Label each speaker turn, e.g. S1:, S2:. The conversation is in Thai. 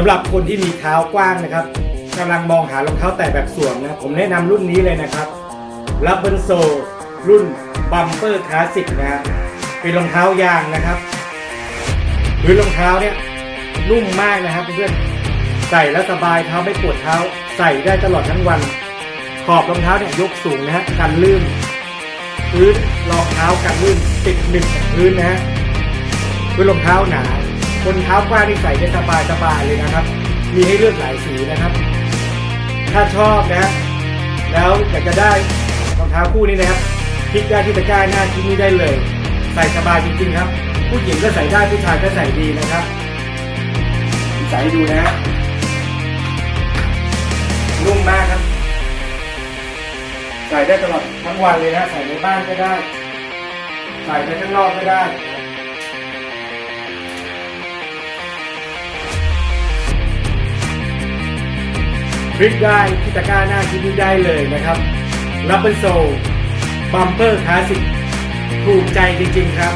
S1: สำหรับคนที่มีเท้ากว้างนะครับกำลังมองหารองเท้าแตะแบบสวมนะผมแนะนำรุ่นนี้เลยนะครับรับเบิลโซรุ่นบัมเปอร์คลาสสิกนะฮะเป็นรองเท้ายางนะครับพื้นรองเท้าเนี่ยนุ่มมากนะครับเพื่อนๆใส่แล้วสบายเท้าไม่ปวดเท้า ใส่ได้ตลอดทั้งวัน ขอบรองเท้าเนี่ยยกสูงนะฮะกันลื่นพื้นรองเท้ากันลื่นติดหนึบกับพื้นนะฮะพื้นรองเท้าหนา คนเท้ากว้างนี่ใส่ได้สบายสบายเลยนะครับ มีให้เลือกหลายสีนะครับ ถ้าชอบนะแล้วอยากจะได้รองเท้าคู่นี้นะครับคลิกได้ที่ตะกร้าหน้าที่นี่ได้เลย ใส่สบายจริงๆครับ ผู้หญิงก็ใส่ได้ผู้ชายก็ใส่ดีนะครับ ใส่ดูนะฮะนุ่มมากครับ ใส่ได้ตลอดทั้งวันเลยนะ ใส่ในบ้านก็ได้ ใส่ไปข้างนอกก็ได้ คลิกได้ที่ตะกร้าหน้าที่นี่ได้เลยนะครับ รับเป็นโซบัมเปอร์คลาสสิกถูกใจจริงๆครับ